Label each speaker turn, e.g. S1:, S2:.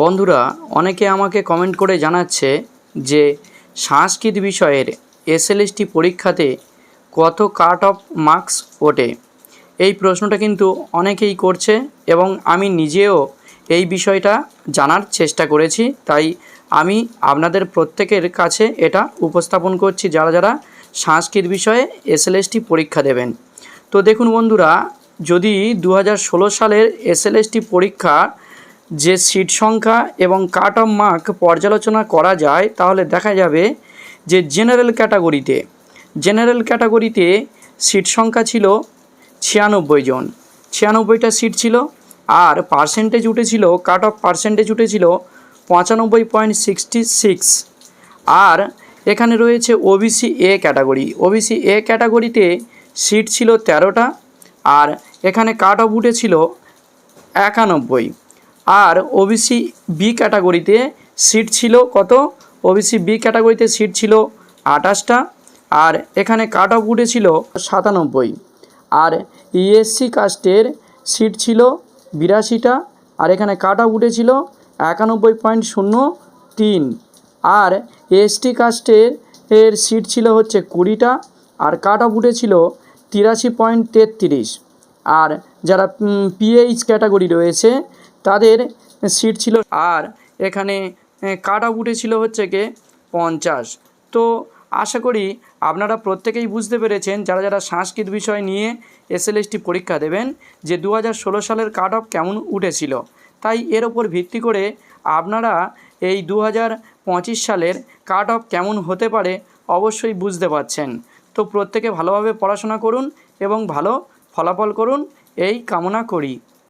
S1: বন্ধুরা, অনেকে আমাকে কমেন্ট করে জানাচ্ছে যে সংস্কৃত বিষয়ের এসএলএসটি পরীক্ষাতে কত কাট অফ মার্কস ওঠে। এই প্রশ্নটা কিন্তু অনেকেই করছে এবং আমি নিজেও এই বিষয়টা জানার চেষ্টা করেছি, তাই আমি আপনাদের প্রত্যেকের কাছে এটা উপস্থাপন করছি যারা যারা সংস্কৃত বিষয়ে এসএলএসটি পরীক্ষা দেবেন। তো দেখুন বন্ধুরা, যদি দু হাজার ষোলো সালের এসএলএসটি পরীক্ষা যে সিট সংখ্যা এবং কাট অফ মার্ক পর্যালোচনা করা যায়, তাহলে দেখা যাবে যে জেনারেল ক্যাটাগরিতে জেনারেল ক্যাটাগরিতে সিট সংখ্যা ছিল ছিয়ানব্বই জন। ছিয়ানব্বইটা সিট ছিল আর পার্সেন্টেজ উঠেছিল, কাট অফ পার্সেন্টেজ উঠেছিল পঁচানব্বই পয়েন্ট সিক্সটি সিক্স। আর এখানে রয়েছে OBC A category. OBC A ক্যাটাগরিতে সিট ছিল তেরোটা আর এখানে কাট অফ উঠেছিল একানব্বই। আর ওবিসি বি ক্যাটাগরিতে সিট ছিল কত? ওবিসি বি ক্যাটাগরিতে সিট ছিল আঠাশটা। আর এখানে কাট অফ উঠেছিল সাতানব্বই। আর ইএসসি কাস্টের সিট ছিল বিরাশিটা। আর এখানে কাট অফ উঠেছিল একানব্বই পয়েন্ট শূন্য তিন। আর এসটি কাস্টের এর সিট ছিল হচ্ছে কুড়িটা। আর কাট অফ উঠেছিল তিরাশি পয়েন্ট তেত্রিশ। আর যারা পিএইচ ক্যাটাগরি রয়েছে তাদের সিট ছিল আর এখানে কাট অফ উঠেছিল হচ্ছে কে, পঞ্চাশ। তো আশা করি আপনারা প্রত্যেকেই বুঝতে পেরেছেন, যারা যারা সংস্কৃত বিষয় নিয়ে এসএলএসটি পরীক্ষা দেবেন, যে দু হাজার ষোলো সালের কাট অফ কেমন উঠেছিল। তাই এর ওপর ভিত্তি করে আপনারা এই দু সালের কাট অফ কেমন হতে পারে অবশ্যই বুঝতে পারছেন। তো প্রত্যেকে ভালোভাবে পড়াশোনা করুন এবং ভালো ফলাফল করুন, এই কামনা করি।